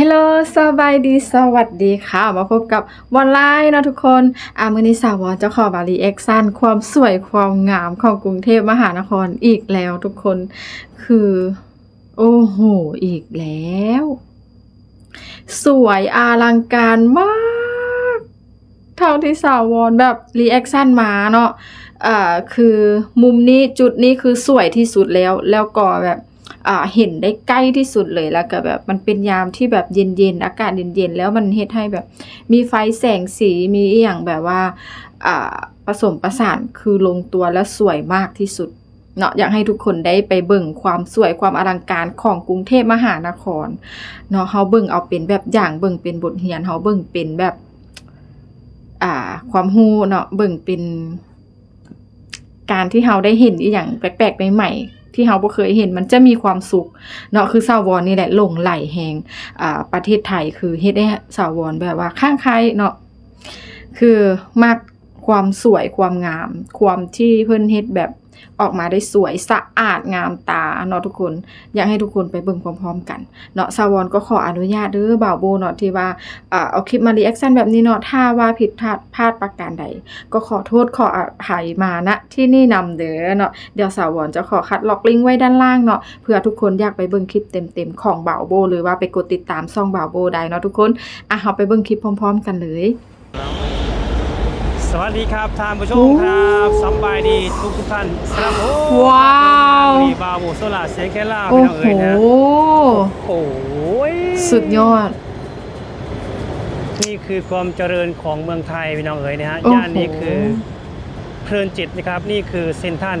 ฮลโหลสบายดี สวัสดีค่ะ มาพบกับวันไลน์เนาะทุกคนอามือนี้สาววอเจ้าของบารีเอ็กซันความสวยความงามของกรุงเทพมหานครอีกแล้วทุกคน คือ โอ้โห อีกแล้ว สวยอลังการมาก เท่าที่สาววอนแบบรีแอคชั่นมาเนาะ อ่า คือมุมนี้จุดนี้คือสวยที่สุดแล้ว แล้วก็แบบ เห็นได้ใกล้ที่สุดเลยแล้วก็แบบมันเป็นยามที่แบบเย็นๆอากาศเย็นๆแล้วมันเฮ็ดให้แบบ มีไฟแสงสีมีอย่างแบบว่าผสมประสานคือลงตัวและสวยมากที่สุดเนาะอยากให้ทุกคนได้ไปเบิ่งความสวยความอลังการของกรุงเทพมหานครเนาะเฮาเบิ่งเอาเป็นแบบอย่างเบิ่งเป็นบทเรียนเฮาเบิ่งเป็นแบบอ่าความรู้เนาะเบิ่งเป็นการที่เฮาได้เห็นอีหยังแปลกๆใหม่ๆ ที่เฮาบ่เคยเห็นมันจะมีความสุขเนาะคือสาววอนนี่แหละหลงไหลแหงอ่าประเทศไทยคือเฮ็ดให้สาววอนแบบว่าข้างใครเนาะคือมากความสวยความงาม ความที่เพิ่นเฮ็ดแบบ ออกมาได้สวยสะอาดงามตาเนาะทุกคน อยากให้ทุกคนไปเบิ่งพร้อมๆกันเนาะสาวรก็ขออนุญาตเด้อบ่าวโบเนาะที่ว่าเอาคลิปมารีแอคชั่นแบบนี้เนาะถ้าว่าผิดพลาดพลาดประการใด ก็ขอโทษขออภัยมาณที่นี่นำเด้อเนาะเดี๋ยวสาวอนจะขอคัดล็อกลิงก์ไว้ด้านล่างเนาะเผื่อทุกคนอยากไปเบิ่งคลิปเต็มๆของบ่าวโบ หรือว่าไปกดติดตามช่องบ่าวโบได้เนาะทุกคนอะเราไปเบิ่งคลิปพร้อม ๆ กันเลย วัสดีครับท่านผู้ชมครับสำบายดีทุกทุกๆท่านครับโอ้ว้าวมีบาโบโซลาเสียงแค่ล่าโอ้พี่น้องโหเอ๋ยนะโอ้ยสุดยอด นี่คือความเจริญของเมืองไทยพี่น้องเอ๋ยนะฮะโอ้โหย่านนี้คือเพลินจิตนะครับ นี่คือเซนทรัน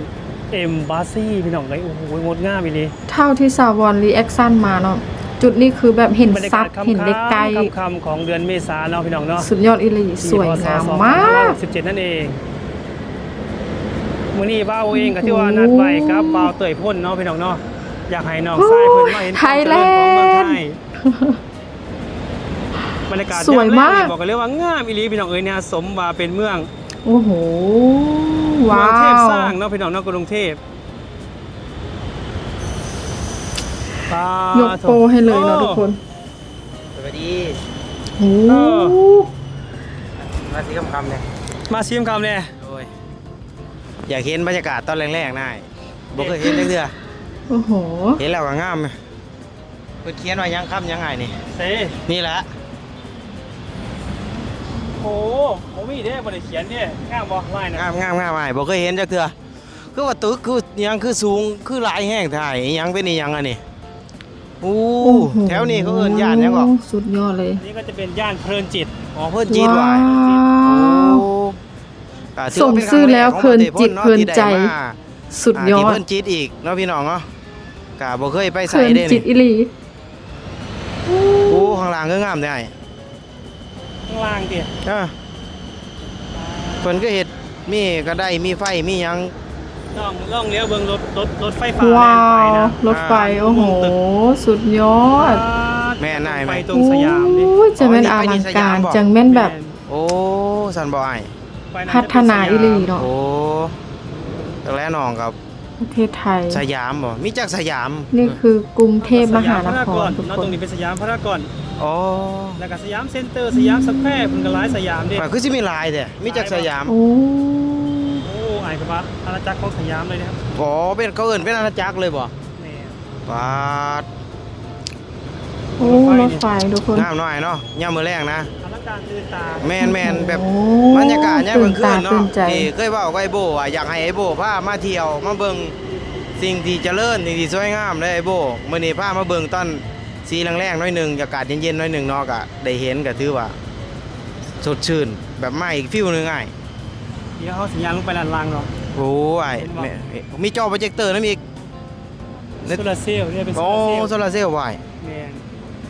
เอ็มบาซีพี่น้องเอ๋ยโอ้โหงดงามอีหลีเท่าที่สาววอนรีแอคชั่นมาเนาะ จุดนี้คือแบบเห็นบรรยาซักาบศเห็นได้ไกลค่ำๆค่ำๆของเดือนเมษาเนาะพี่น้องเนาะสุดยอดอีหลีสวยงามมาก สิบเจ็ดนั่นเองมื้อนี้บ้าวเองก็ที่ว่านัดไว้ครับบ้าวเตยพ่นเนาะพี่น้องเนาะอยากให้น้องชายเพิ่นมาเห็นความเจริญของเมืองไทยบรรยากาศสวยมาก ยแรนี่บอกกันเลยว่างามอีหลีพี่น้องเอ้ยเนี่ยสมว่าเป็นเมืองโอ้โห เมืว้าองเทพว สร้างเนาะพี่น้องเนาะกรุงเทพปา ยกโปรให้เลยเนาะทุกคนสวัสดีโอ้มาสีคำคำเนี่ยมาชิมคำเนี่ยโอ้ยอยากเห็นบรรยากาศตอนแรกๆนายบ่เคยเห็นเลยเด้อโอ้โหเห็นแล้วก็งามเลยเพิ่นเขียนว่ายังคำยังไงนี่เซ่นี่แหละโอ้ผมมีเด้บ่ได้เขียนเด้งามบ่ไล่นะงามงามงามอ้ายบ่เคยเห็นจักเทื่อคือว่าตึกคือหยังคือสูงคือหลายแห้งถ่ายอิหยังเป็นอีหยังอันนี้ อู้โอ้โหแถวนี้เขาเอิ้นย่านหยังก็สุดยอดเลยนี่ก็จะเป็นย่านเพลินจิต อ๋อเพิ่นจีนว่าว้า โอ้วก็ถืว่าป็นสมชื่อแล้วเพลินจิตครั้งแรกของประทศเพลินใจที่ได้มาสุดยอที่ดเพิ่นจีดอีกเนาะพี่น้องเนาะกะบ่เคยไปเพใส่ลินเด้จิตนี่อิลีโอ้ข้างล่างก็งามได้ ข้างล่างดิเออเพิ่นก็เฮ็ดมีก็ได้มีไฟมีหยัง ล่องล่องเลี้ยวเบิ่งรถรถรถไฟฟ้าว้าแล่นไปวนะรถไฟอ่าโอ้โห สุดยอดแม่นายไหม ไปตรงสยามดิโอ้ยจะแม่นอลังการจังแม่นแบบโอ้สันบ่อ้ายไปะพัฒนาอิลีเนาะโอ้ตั้งแต่น้องกับประเทศไทย สยามบ่มีจักสยามนี่คือกรุงเทพมหานสยคพรรทุกเนาะคตรน งนี้เป็นสยามพารากอนอ๋อแล้วก็สยามเซ็นเตอร์สยามสแควร์เพิ่นก็หลายสยามดิ มันคือสิมีหลายแท้มีจักสยาม โอ้ โอ้อายกับว่าอาณาจักรของสยามเลยนะครับอ๋อเป็นเขาเอิ้นเป็นอาณาจักรเลยบ่แม่ปาดโอ้รถไฟทุกคน งามหน่อยเนาะยามมื้อแรงนะอลังการตื่นตาแม่นแม่นแบบโอ้บรรยากาศเนี่ยามตื่กลานงคืตานเนาะตื่นใจ ที่เคยเว้ากับไอ้โบอะอยากให้ไอ้โบพามาเที่ยวมาเบิ่งสิ่งที่เจริญสิ่งที่สวยงามเลยไอ้โบมื้อนี้พามาเบิ่งตอนสีแรงๆหน่อยหนึงอากาศเย็นๆหน่อยหนึงเนาะก็ได้เห็นก็ถือว่า สดชื่นแบบใหม่อีกฟิลหนึงอ้าย เดี๋ยวเขาสัญญาณลงไปด้านล่างเนาะโอ้อ้ายเห็นบ่แม่มีจอโปรเจคเตอร์นำอีกเน็ตโซลาร์เซลล์เนี่ยเป็นโซโอ้ลาร์เซลล์โซลาร์เซลล์ไว้แม่น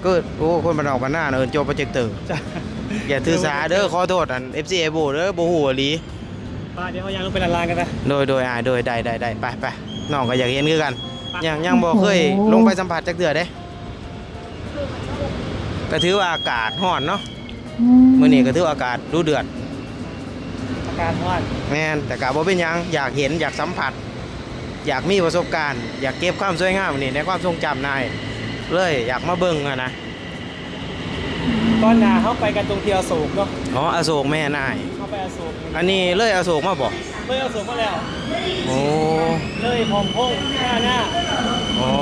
เกิดโอ้คนบ้านนอกบ้านนาเอิ้นจอโปรเจคเตอร์ จ้ะอย่าถือสาเด้อขอโทษอัน FC ไอ้โบเด้อบ่ฮู้อีหลีป้าเดี๋ยวเขายังลงไปด้านล่างกันนะโดยโดยอ่าโดยได้ได้ได้ไปไปน้องก็อยากเห็นคือกันไปยังยังบ่เคยโอ้โห ลงไปสัมผัสจักเดือเด้ก็ถือว่าอากาศร้อนเนาะมื้อนี้ก็ถือว่าอากาศดูเดือดอา การร้อนแม่นแต่ก็บ่เป็นหยังอยากเห็นอยากสัมผัส อยากมีประสบการณ์ อยากเก็บความสวยงามนี่ในความทรงจำนายเลยอยากมาเบิ่งอะนะก้อนหนาเข้าไปกันตรงเที่ยวโศกเนาะอ๋ออโศกแม่นาย เข้าไปอโศกอันนี้เลยอโศกมาบ่เลยอโศกมาแล้ว โอ้เลยพร้อมพงษ์หน้าหน้าอ๋อ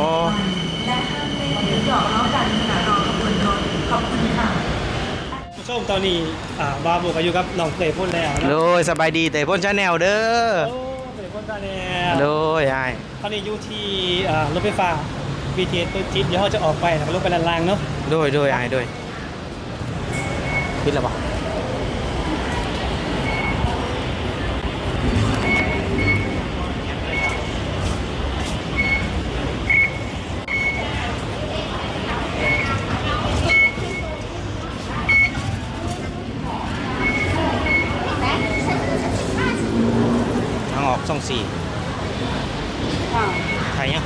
ผู้ ชมตอนนี้อ่าบาบุกอายุกับน้องเตยพ่นแล้วนะโดยสบายดีแต่พ่นชาแนลเด้อโอ้เตยพ่นตาแน่โดยอ้ายตอนนี้อยู่ที่อ่ารถไฟฟ้า BTS ตัวจิ๊ดเดี๋ยวเขาจะออกไปแล้วก็ลงไปด้านล่างเนาะโดยโดยอ้ายโดยปิดแล้วบ่ทา งออกช่องสี่ใครเนี่ย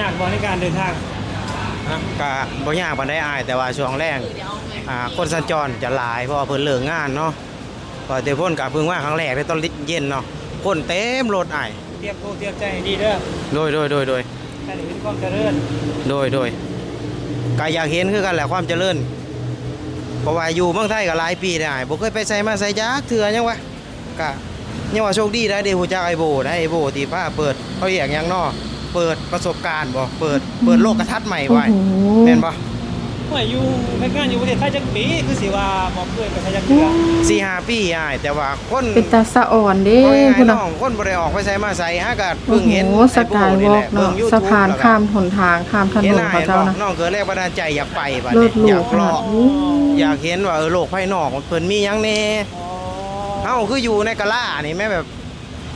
ยากบอในการเดินทางนะก็บ่ยากปานใดอาย แต่ว่าช่วงแรกอ่าคนสัญจรจะหลายเพราะว่าเพิ่นเลิกงานเนาะพอเตพ่นกับเพิ่งว่าครั้งแรกในตอนเย็นเนาะคนเต็มรถอายเตรียมตัวเตรียมใจให้ดีเด้อโดยโดยโดยโดยการเห็นความเจริญโดยโดยก็อยากเห็นคือกันแหละความเจริญเพราะว่าอยู่เมืองไทยก็หลายปีได้วอ้ายบ่เคยไปใส่มาใส่จักเถื่อยังวะก็ ยังว่าโชคดีได้เด้ฮู้จักไอ้โบได้ไอ้โบที่พาเปิดเขาเรียกหยังเนาะเปิดประสบการณ์บ่เปิดเปิดโลกทัศน์ใหม่โอ้ไว้โหแม่นบ่เมื่ออยู่เฮ็ดงานอยู่ประเทศไทยจักปีคือสิว่าบ่เคยไปไทยจักเทื่อสี่ห้าปีอ้ายแต่ว่าคนเป็นตาสะอ่อนเด้โอ้ยคุณน้น่ะองคนบ่ได้ออกไปใส่มาใส่ฮะก็โอ้เพิ่งโหเห็นสกายวอล์กเนาะสะพานข้ามหนทางข้ามถนเห็นนหน้าเขาเห็นเจ้าบอกนะน้องเกิดแรกบันดาลใจอยากไปบัดเลินี้ศหรูอยากขเลาะนาดนี้อยากเห็นว่าเออโลกภายนอกเพิ่นมีหยังแน่อ๋อ เฮาคืออยู่ในกะลานี่แม่แบบ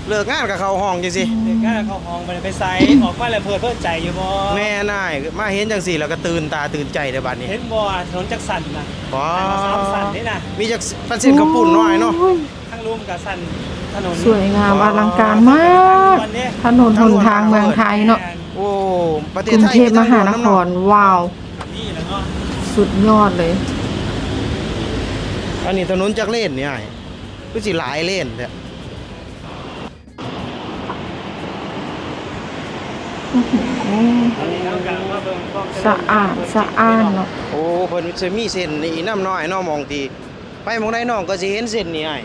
เลิกงานกับเข้าห้องจังซี่เด็กงานเข้าห้องไปไปไซออกมาแล้วเพิ่นเพิ่นใจอยู่บ่แม่นายมาเห็นจังซี่แล้วก็ตื่นตาตื่นใจเด้อบัดนี้เห็นบ่ถนนจักสันน่ะว้าสามสันนี่น่ะมีจักปันเส้นกระปุ่นน้อยเนาะโอ้ยทั้งรุมกับสันถนนสวยงามอลังการมากถนนหนทางเมืองไทยเนาะโอ้ประเทกศรุงไทยเทพมหานครว้าว นี่แหละเนาะสุดยอดเลย อันนี้ถนนจักเลนนี่อ้ายคือสิหลายเลนแท้โอ้โหตอนนี้ทางการมาเบิ่งความเจริญสะอาดสะอ้านเนาะโอ้เพิ่นสิมีเส้นนี่น้ำน้อยเนาะมองทีไปหมองใดน้องก็สิเห็นเส้นนี่อ้าย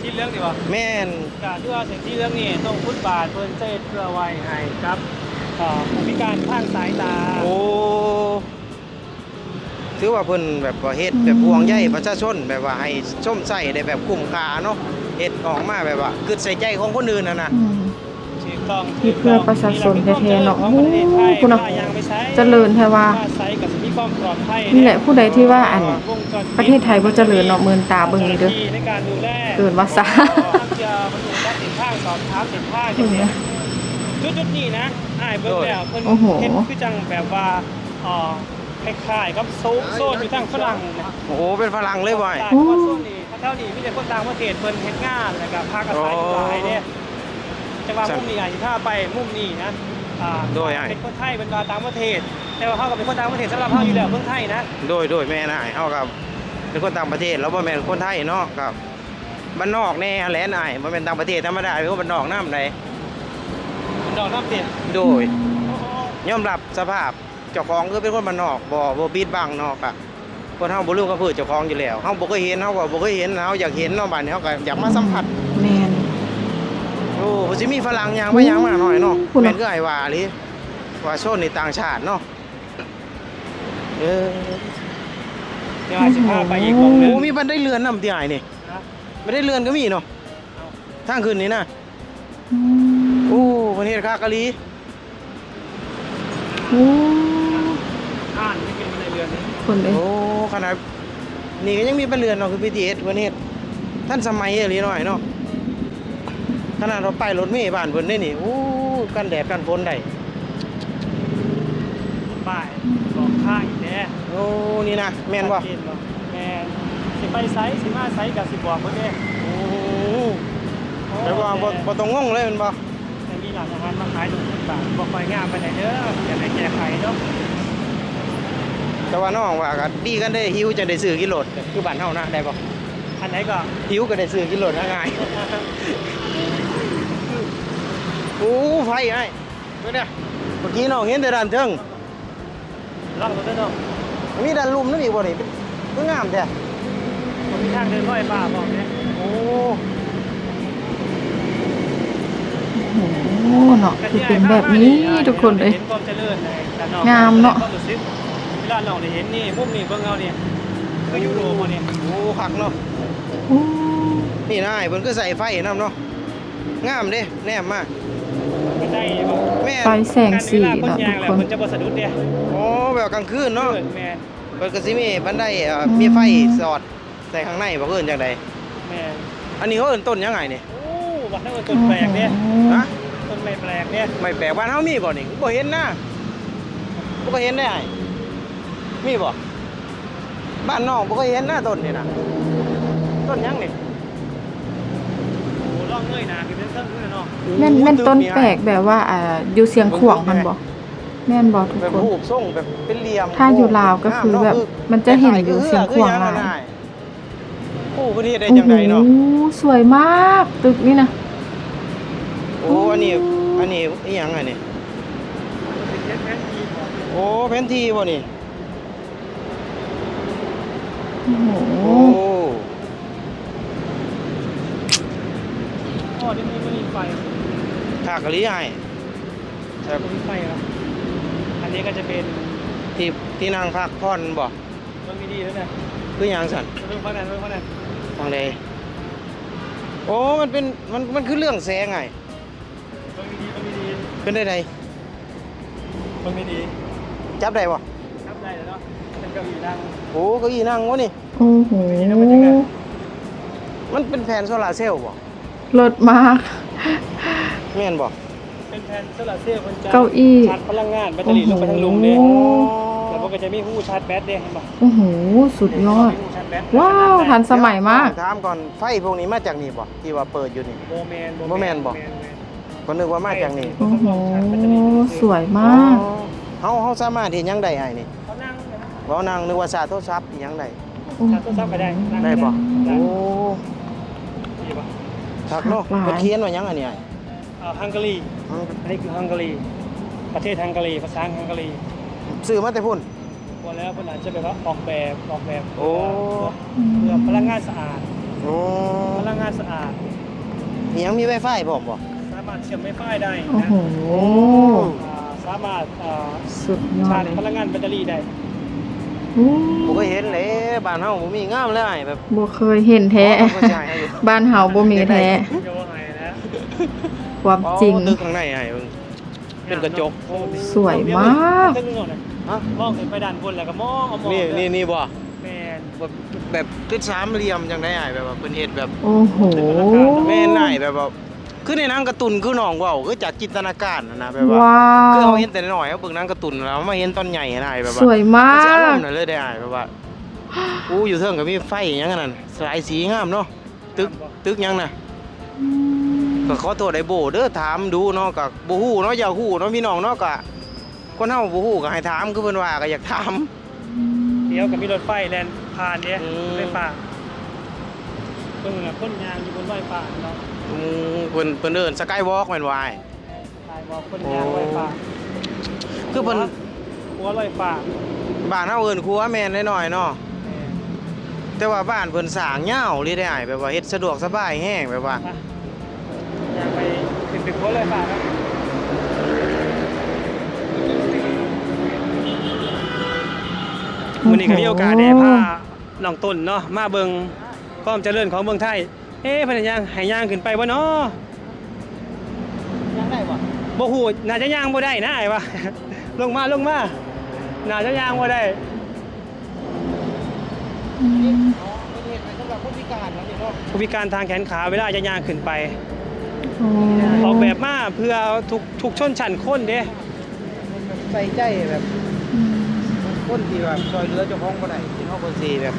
ชิ้นเรื่องดีกว่าแม่นการที่ว่าเส้นที่เรื่องนี้ต้องฟุตบาทเพิ่นเซตเพื่อไว้ให้ครับอ่าผู้พิการทางสายตาโอ้ ถือว่าเพิ่นแบบว่าเฮ็ดแบบห่วงใยประชาชนแบบว่าให้ชมใส่ได้แบบคุ้มค่าเนาะเฮ็ดออกมาแบบว่าคือใส่ใจของคนอื่นน่ะนะอืมถูกต้องที่เพื่อประชาชนแท้ๆเนาะของประเทศไทยคุณเนาะว่ายังไม่ใช้เจริญแท้ว่าว่าใช้กับสิ่งที่ความปลอดภัยนี่แหละผู้ใดที่ว่าอันวงจปิดประเทศไทยบ่เจริญเนาะเมินตาเบิ่งนี่เด้อในการดูแลเกินว่าซะทางเจะบรรจุด้านสินค้าสอบถามสินค้าเห็นไหมจุดจุดๆนี้นะอ้ายเบิ่งแล้วเพิ่นโอ้โหเฮ็ดคือจังแบบว่าอ่า คล้ายๆกับโซโซนอยู่ทางฝรั่งนะโอ้โหเป็นฝรั่งเลยบ่อยต่างประเทศโซนนี้ถ้าเท่านี้มีแต่คนต่างประเทศเพิ่นเฮ็ดงานแล้วก็พักอาศัยอยู่หลายเด้แต่ว่ามุมนี้อาจสิถ้าไปมุมนี้นะอ่าโดยอ้ายเป็นคนไทยเป็นว่าต่างประเทศ แต่ว่าเฮาก็เป็นคนต่างประเทศสำหรับเฮาอยู่แล้วเมืองไทยนะโดยโดยแม่นายเฮากับเป็นคนต่างประเทศแล้วบ่แม่นคนไทยเนาะครับบ้านนอกแน่แหละนายบ่แม่นต่างประเทศธรรมดาเป็นคนบ้านนอกนำไดเป็นดอกน้ำเต็มโดยยอมรับสภาพ เจ้าของคือเป็นคนบ้านนอกบ่บ่ปิดบังเนาะก็คนเฮาบ่ลืมกับพืชเจ้าของอยู่แล้วเฮาบ่เคยเห็นเฮาก็บ่เคยเห็นเฮาอยากเห็นเนาะบัดนี้เฮาก็อยากมาสัมผัสแมนโอ้บ่สิมีฝรั่งยางไปยางมาหน่อยเนาะคุณแม่น่ะนคือไอ้ว่าหรือว่าโซนนี่ต่างชาติเนาะเออเดี๋ยวอาจจะพาไปอีกวงหนึโอ้งมีบันไดเรือนนำที่อ้ายนี่นะบันไดเรือนก็มีเนาะทางขึ้นนี่นะอืมโอ้ประเทศคากะลีโอ้อ่านนี่เป็นบันไดเรือนนะ คนเลยโอ้ขนาดนี่ก็ยังมีบันเรือนเนาะคือ BTS ประเทศท่านสมัยอีหลีหน่อยเนาะขนาดเราไปรถเมล์บ้านเพิ่นได้นี่โอ้กันแดดกันฝนได้ป้ายสองข้างอีกแน่โอ้นี่นะแม่นบ่ชัดเจบ่แม่นสิไปไซส์สิมาไซส์กับสิบอกเพิ่นเด้โอ้แต่ว่าบ่บ่ต้องงงเลยแม่นบ่แต่มีร้านอาหารมาขายตรงนี้บาทบ่ค่อยงามปานใดเด้ออย่าไปแก้ไขเนาะ แต่ว่าน้องว่าก็ดีกันได้หิวจะได้ซื้อกิโลดคือบ้านเฮานะได้บ่อันไหนก็หิวก็ได้ซื้อกิโลดง่ายๆโอ้ไฟไอ้เบิ่งเด้อเมื่อกี้น้องเห็นแต่ด้านเทิงลองดูเด้อเนาะมีด้านลุ่มนั่นอีกบ่นี่คืองามแท้มันมีทางเดินลอยฟ้าบอกเนี่ยโอ้โอ้โหเนาะคือเป็นแบบนี้ทุกคนเลยเห็นความเจริญใน ด้านนอกงามเนอะควรู้สึกเวลาน้องได้เห็นนี่มุมนี่เบิ่งเอาเนี่ยคือยูโรมาเนี่ยโหคักเนาะโอ้นี่นายเพิ่นก็ใส่ไฟนํเนาะงามเด้แนมมากมันได้บ่แม่นไฟแสงสีเวลาคนเนาะยาทุงกแหละคนมันจะบ่สะดุดเด้โอ้แบบกลางคืนเนาะเกิดแม่เพิ่นก็สิมีบันไดเอ่ออมมีไฟสอดใส่ข้างในบ่เพิ่นจังไดแม่อันนี้เขาเอิ้นต้นยังไงนี่โอ้บัดนั้นมันต้นแปลกเนี่ยฮะต้นไม้แปลกเนี่ยไม่แปลกบ้านเฮามีบ่นี่บ่เห็นนะบ่ก็เห็นได้ไอ้ มีบ่บ้านนอกบ่ก็เห็นนะต้นนี่นะต้นยังนี่โอ้ร่องเงยหนาขึ้นเทิงขึ้นเนาะแม่นแม่นต้นแปลกแบบว่าอ่าอยู่เสียงขวางมันบ่แม่นบ่ทุกแบบคน รูปทรงแบบเป็นเหลี่ยมถ้าอยู่ลาวก็คือแบบมันจะเห็นอยู่เสียงขวางหลายโอ้ประเทศได้โอ้จังไดเนาะโหสวยมากตึกนี่นะ โอ้ อันนี้ อันนี้อีหยังอันนี้ เป็นเช็ดแม่นดีกว่าโอ้แผนที่บ่นี่ โอ้โหโอ้อ๋อนี่มีมันมีไฟถากกะลีให้ครับมันมีไฟเหรออันนี้ก็จะเป็นที่ที่นั่งพักผ่อนบ่มันมีดีแล้วนะคือหยังสั่นเรื่องพักนั้นเรื่องพักนั้นทางใดโอ้ มันเป็น มัน มันคือเรื่องแสงไงมันมีดีมันมีดีเป็นได้ใดมันมีดี จับได้บ่ครับได้แล้วเนาะเป็นเก้าอี้นั่ง โอ้เก้าอี้นั่งวะนี่ โอ้โหมันเป็นแผ่นโซลาร์เซลล์บ่รถมาก แม่นบ่เป็นแผ่นโซลาร์เซลล์มันจะเก้าอี้ชาร์จพลังงานแบตเตอรี่ลงไปทางลุมเด้โอ้แล้วมันก็จะมีหูชาร์จแบตเด้เห็นป่ะโอ้โห สุดยอดมีหูชาร์จแบตว้าว ทันสมัยมากถามก่อนไฟพวกนี้มาจากนี่บ่ที่ว่าเปิดอยู่นี่โบแมนบ่แม่นบ่ก็นึกว่ามาจากนี่โอ้โห สวยมากเฮาเฮาสามารถเฮ็ดหยังได้ไอ้นี่ เขานั่งเลยนะเว้านั่งนึกว่าสาโทรศัพท์อีหยังได้ชาร์จโทรศัพท์ไปได้นั่งได้บ่ได้โอ้ดีป่ะทักเนาะหลายเพิ่นเขียนว่าหยังอันนี้ไอ้อ่าฮังการีอืมอันนี้คือฮังการีประเทศฮังการีภาษาฮังการีซื้อมาแต่พุ่นพอแล้วคนอาจจะแบบว่าออกแบบออกแบบโอ้เพื่อพลังงานสะอาดโอ้พลังงานสะอาดอีหยังมี Wi-Fi พร้อมบ่สามารถเชื่อมไฟฟ้าได้โอ้นะโหอ่าสามารถอ่าสุดยอชาดร์จเลยพลังงานแบตเตอรี่ได้ โอ้บ่เคยเห็นเลยบ้านเฮาบ่มีงามเลยไอ้แบบบ่เคยเห็นแท้อ๋อบ่ใช่ให้อยู่บ้านเฮาบ่มีแท้โยไงนะความจริงอ๋อตึกข้างในไอ้เบิ่งเป็นกระจกสวยมากตึ้งนึงนะฮะมองขึ้นไปด้านบนแล้วก็มองเอามองนี่นี่นี่บ่แมนแบบแบบคือสามเหลี่ยมจังได้ไอ้แบบว่าเพิ่นเฮ็ดแบบโอ้โหแม่นไอ้แบบว่า คือในหนังการ์ตูนคือน้องเว้าคือจากจินตนาการนะนะแบบว่าว้าคือวเราเห็นแต่น้อยๆเอาเบิ่งหนังการ์ตูนแล้วมาเห็นตอนใหญ่นะไอ้แบบว่าสวยมามันสิอารกมณ์นั่นเลยได้ไอ้แบบว่าอู้อยู่เทิงก็มีไฟหยังนั้นสายสีงามเนาะตึกตึกหยังน่ะ ก็ขอโทษไอ้โบเด้อถามดูเนาะก็บ่ฮู้เนาะอย่าฮู้เนาะพี่น้องเนาะก็คนเฮาบ่ฮู้ก็ให้ถามคือเพิ่นว่าก็อยากถาม เดี๋ยวก็มีรถไฟแลนผ่านเนี่ยอืม ไฟฟ้าเพิ่งน่ะพ่นยางอยู่บนไฟฟ้าเนาะ อืมเพิ่นเพิ่นเอิ้นสกายวอล์กแม่นว่าอ้าย ตายบอกพ่นยางไฟฟ้าคือเพิ่นหัวไฟฟ้าบ้านเฮาเอิ้นครัวแม่นน้อยๆเนาะแต่ว่าบ้านเพิ่นสร้างยาวเลยได้อ้ายแบบว่าเฮ็ดสะดวกสบายแฮงแบบว่าไปยางไปถึงถึงหัวไฟฟ้าครับวันนี้ก็มีโอกาสได้พาน้องต้นเนาะมาเบิงความเจริญของเมืองไทย เอ๊ะเพนยังให้ย่างขึ้นไปบ่เนาะยังได้บ่บ่ฮู้น่าจะย่างบ่ได้นะไอ้วะลงมาลงมาน่าจะย่างบ่ได้อ๋อเป็นเฮ็ดให้สำหรับคนพิการนะนี่เนาะผู้พิการทางแขนขาเวลาจะย่างขึ้นไปโอ้ออกแบบมาเพื่อทุกทุกชนชั้นคนเด้มันแบบใส่ใจแบบคนที่แบบช่วยเหลือเจ้าของบ่ได้ที่เฮาเพิ่นสิแบบ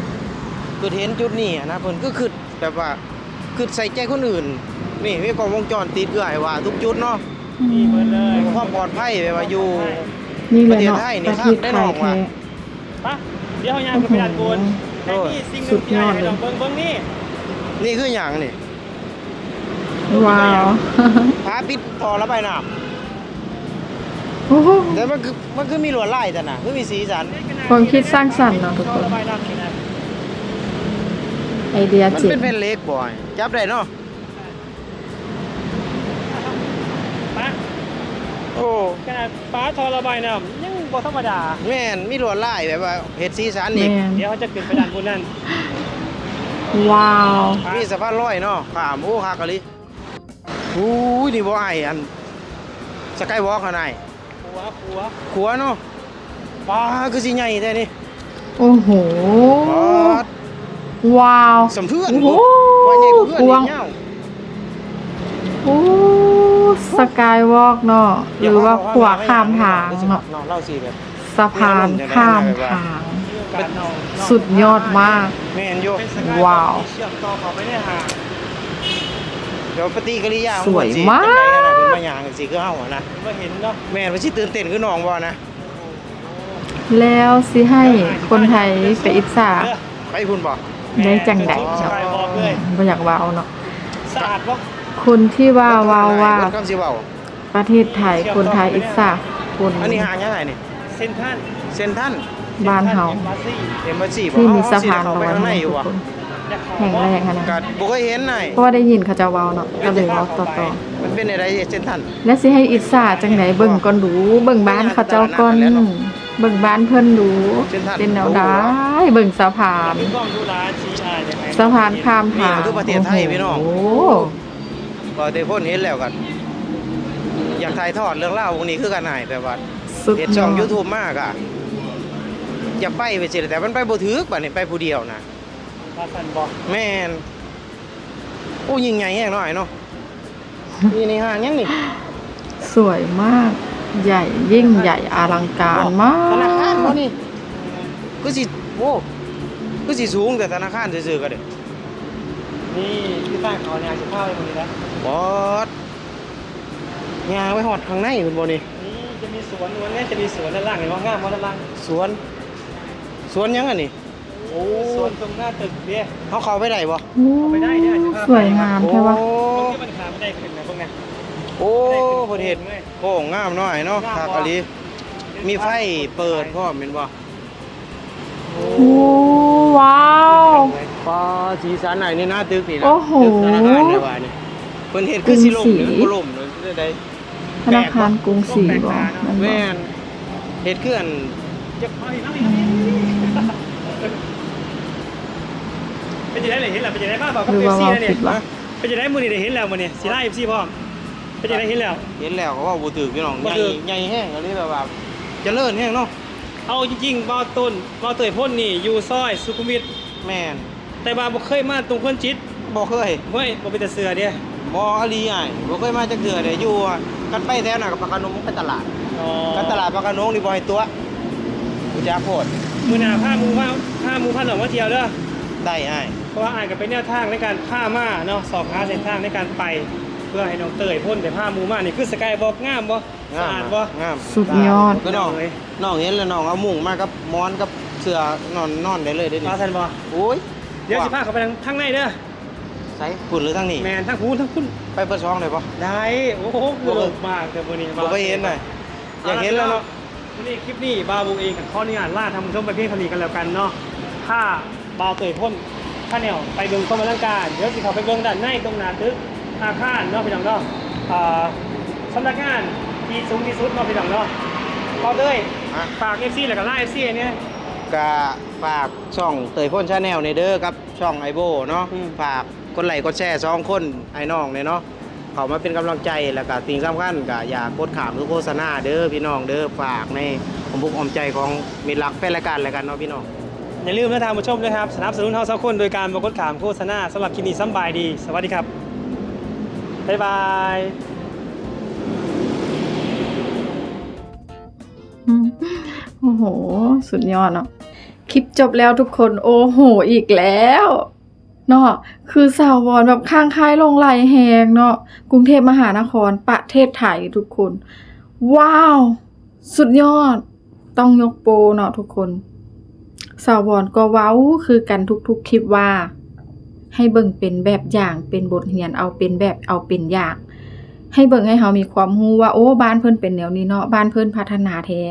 คือเห็นจุดนี้อะนะเพิ่นก็คือแบบว่า คือใส่ใจคนอื่น นี่มีกล้องวงจรปิดเอื้อยว่า ทุกจุดเนาะมีเบิดเลยความปลอดภัยแบบว่าอยู่นี่เลยเนาะประเทศไทยนี่ประครัเทบศได้ไทน้อยงแท้ ว่ะปะเดี๋ยวเฮาย่างขึ้นไปด้านบนโอ้แต่โห นี่สิ่งหนึงที่ให้น้องเบิ่งเบิ่งนี่นี่คือหยังนี่ว้าวพาปิดท่อระบายน้ำโอ้โหแต่มันคือมันคือมีลวดลายแต่น่ะคือมีสีสัน ความคิดสร้างสรรค์เนาะทุกคน ระบายน้ำนี่นะ ไอเดียมันเจ๋เป็งนแผ่นเหล็กบ่อย จับได้เนาะปะโอ้ขนาดฟ้าทอระบายน้ำยังบ่ธรรมดา แม่นมีลวดลายแบบว่าเฮ็ดสีสันแมอีกนเดี๋ยวเขาจะขึ้นไปด้านบนนั่นว้าว มีสะพานลอยเนาะขามโอ้คักกะลิอู้ยนี่บ่ไอายอันสกายวอล์กหั่นน่ะหัวหัวขัวเนาะป้าคือสิใหญ่แท้นี่โอ้โหป๊าด ว้าวสำเพื่อนโอ้โหว่าใหญ่กว่าเพื่อนกวางอีกเงาโอ้สกายวอล์กเนาะหรือว่าขวาข้ามทางเนาะเนาะเล่าสิแบบสะพานข้ามทางมีโอกาสเอาสุดยอดมากแม่นอยู่เป็นสกายวว้าวเชื่อมต่อเขาไปในหางเดี๋ยวปฏิกิริยาของสวยเพิ่นสิมากจังใดอะนะเพิ่นมาหยังสิคือเฮาอะนะว่าเห็นเนาะแม่นว่าสิตื่นเต้นคือน้องบ่นะแล้วสิให้คนไทยไปอิจฉาไปพุ่นบ่ ได้จังใดสเนาะกายวอล์กเลยบ่อยากว้าวเนาะสะอาดปะคนที่ว่าว้าวว่าคำสิเว้าประเทศไทยคนไทยอิจฉาคนอันนี้หางยังไงนี่เซนทรันเซ็นทรัลบ้านเฮาเอ็มบาซี่เอ็มบาซีบ่ที่มีเฮสะพานเอลไปอยข้างในอยู่ทุกว่ะคนอยากเข้าแห่งแรกอะนะก็บ่เคยเห็นน่ะเพราะว่าได้ยินเขาจะเว้าเนาะก็เลยเว้าต่อมันเป็นอะไรเซ็นทรัลๆและสิให้อิจฉาจังไดเบิ่งก่อนดูเบิ่งบ้านเขาเจ้าก่อน เบิ่งบ้านเพิ่นดูเป็นแนวใดเบิ่งสะพานมีกล้องดูร้านชี้อายยังไงสะพานข้ามทางคือประเทศไทยพี่น้องโอ้ก็ได้พ้นเห็นแล้วกัน อยากถ่ายทอดเรื่องเล่าวพวกนี้คือกันหายแบบว่าสุดเฮ็ดยช่อองด YouTube มากอะอยากไปไปสิแต่มันไปบ่ถึกบัดนี้ไปผู้เดียวนะลาสันบอกแม่นโอ้ยิ่งใหญ่แฮงหน่อยเนาะนี่นี่ห่างยังนี่ สวยมาก ใหญ่ยิ่งใหญ่อลังการมากธนาคารบ่นี่คือสิโอ้คือสิสูงแต่ธนาคารซื่อๆก็ได้นี่ที่ตั้งเขาเนี่ยจะเข้าไปตรงนี้แล้วบอสยางไว้หอดข้างในคุณบ่นี่นี่จะมีสวนวันนี้จะมีสวนด้านล่างเห็นว่างามว่าด้านล่างสวน สวนยังอันนี้โอ้สวนตรงหน้าตึกเนี่ยเขาเข้าไปได้บ่โอ้สวยงามใช่ปะโอ้ตรงที่มันขาไม่ได้ขึ้นนะพวกเนี้ย โอ้ประเทศโค้งงามหน่อยเนาะคักอะลีมีไฟเปิดพร้อมแม่นบ่โอ้ว้าวปอสีสันไหนนี่หน้าตึกนี่นะโอ้โห ตึกธนาคารเลยว่านี่เพิ่นเฮ็ดคือสิล่มหรือบ่ล่มเลยได้ธนาคารกรุงศรีบ่นั่นบ่แม่นเฮ็ดคืออันจะเอาอีกแล้วอีกเป็นจะได้เลยเห็นแล้วเป็นจะได้บ้าเปล่าหรือว่าซีว่าแล้วเนี่ผิยดวะเป็นจะได้มือนี่ได้เห็นแล้วมือเนี่ยสีไล่เอฟซีพร้อม เป็นจะได้เห็นแล้ว เห็นแล้วก็ว่าบ่ตึกพี่น้องบ่ใหญ่ตึกใหญ่แห้งอันนี้แบบว่าเจริญแห้งเนาะเอาจริงๆบ่าวต้นบ่าวเตยพ่นนี่อยู่ซอยสุขุมวิทแม่นแต่บ่าบ่เคยมาตรงเพิ่นจิตบ่เคยเฮ้ยบ่เป็นแต่เสือเด้บ่อลีอ้ายบ่เคยมาจักเทื่อเด้อยู่กันไปแถวน่ะกับปากกาหนงไปตลาดอ๋อกันตลาดปากกาหนงนี่บ่ให้ตัวกูจะโพดมื้อหน้าพาหมู่ว่าพาหมู่พาน้องมาเที่ยวเด้อได้อ้ายเพราะว่าอ่านก็เป็นแนวทางในการพามาเนาะสอบหาเส้นทางในการไป เพื่อให้น้องเตยพ่นแต่พาหมู่มานี่คือสกายบอกงามบ่สะงามอาดนะบ่งามสุดยอด ก็น้องเลยน้องเห็นแล้วน้องเอามุ้งมากับหมอนกับเสื้อนอนนอนได้เลยเด้นี่มาทันบ่โอ้ยเดี๋ยวสิพาเขาไปทางทางในเด้อใส่ฝุ่นหรือทางนี้แม่นทางพูนทางพุ่นไปเปิดช่องได้บ่ได้โอ้โหตลกมากแต่มื้อนี้บ่เคยเห็นน่ะอยากเห็นแล้วเนาะวันนี้คลิปนี้บาวบุงเองกับข้ออนุญาตล่าทำผู้ชมไปเพียงเท่านี้กันแล้วกันเนาะถ้าบาวเตยพ่นข้าแนวไปเบิ่งข้อมาลังการเดี๋ยวสิเขาไปเบิ่งด้านในตรงหน้าตึก อาคารเนาะพี่น้องเนาะอ่าสำนักงานที่สูงที่สุดเนาะพี่น้องเนาะพอเลยฮะฝาก FC แล้วก็ล่า FC เนี่ยก็ฝากช่องเตยพ่นชาแนลในเด้อครับช่องไอโบเนาะอืมฝากกดไลค์กดแชร์สองคนไอ้น้องเนี่ยเนาะเขามาเป็นกำลังใจแล้วก็สิ่งสำคัญก็อย่ากดขามทุกโฆษณาเด้อพี่น้องเด้อฝากในผมบุกออมใจของมิตรรักแฟนรายการรายการเนาะพี่น้องอย่าลืมนะทางผู้ชมด้วยครับสนับสนุนเฮาสักคนโดยการบอกดขามโฆษณาสำหรับคลิปนี้สำบายดี สวัสดีครับ บ๊ายบายโอ้โห สุดยอดเนาะคลิปจบแล้วทุกคน โอ้โห อีกแล้วเนาะคือสาววอนแบบข้างคายลงไหลแหงเนาะกรุงเทพมหานครประเทศไทยทุกคน ว้าว สุดยอด ต้องยกโปเนาะทุกคน สาววอนก็เว้าคือกันทุกๆคลิปว่า ให้เบิ่งเป็นแบบอย่างเป็นบทเรียนเอาเป็นแบบเอาเป็นอย่างให้เบิ่งให้เฮามีความรู้ว่าโอ้บ้านเพิ่นเป็นแนวนี้เนาะบ้านเพิ่นพัฒนาแท้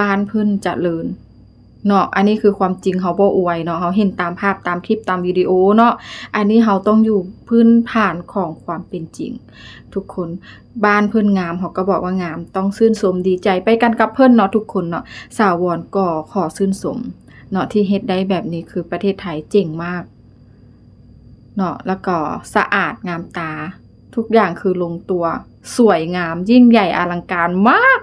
บ้านเพิ่นเจริญเนาะอันนี้คือความจริงเฮาบ่อวยเนาะเฮาเห็นตามภาพตามคลิปตามวิดีโอเนาะอันนี้เฮาต้องอยู่พื้นฐานของความเป็นจริง ทุกคนบ้านเพิ่นงามเฮาก็บอกว่างาม ต้องชื่นชมดีใจไปกันกับเพิ่นเนาะทุกคนเนาะสาววอนก็ขอชื่นชมเนาะที่เฮ็ดได้แบบนี้คือประเทศไทยเจ๋งมาก เนาะแล้วก็สะอาดงามตา ทุกอย่างคือลงตัว สวยงามยิ่งใหญ่อลังการมาก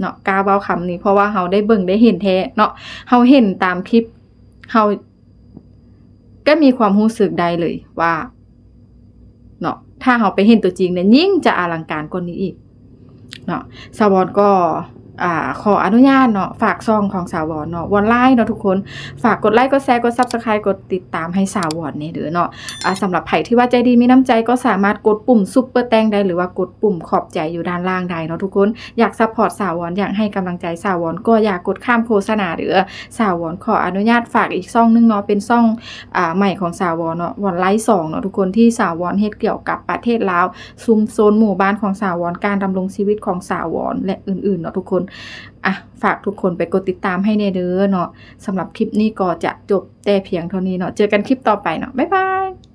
เนาะกาเว้าคำนี้เพราะว่าเฮาได้เบิ่งได้เห็นแท้เนาะเฮาเห็นตามคลิปเฮาก็มีความรู้สึกได้เลยว่าเนาะถ้าเฮาไปเห็นตัวจริงเนี่ยยิ่งจะอลังการกว่านี้อีกเนาะสาวอนก็ อ่าขออนุญาตเนาะฝากซองของสาววอนเนาะวันไลน์เนาะทุกคน ฝากกดไลค์กดแชร์กด Subscribe กดติดตามให้สาววอนเนี่ยเด้อเนาะอ่าสำหรับไผ่ที่ว่าใจดีมีน้ำใจก็สามารถกดปุ่มซุปเปอร์แตงได้หรือว่ากดปุ่มขอบใจอยู่ด้านล่างได้เนาะทุกคนอยากซัพพอร์ตสาววอนอยากให้กำลังใจสาววอนก็อยากกดข้ามโฆษณาหรือสาววอนขออนุญาตฝากอีกซ่องนึงเนาะเป็นซ่องอ่าใหม่ของสาววอนเนาะวันไลฟ์สองเนาะทุกคนที่สาววอนเฮ็ดเกี่ยวกับประเทศลาวซุมโซนหมู่บ้านของสาววอนการดำรงชีวิตของสาววอนและอื่นๆเนาะทุกคนอะฝากทุกคนไปกดติดตามให้เนเด้อเนาะสำหรับคลิปนี้ก็จะจบแต่เพียงเท่านี้เนาะเจอกันคลิปต่อไปเนาะบ๊ายบาย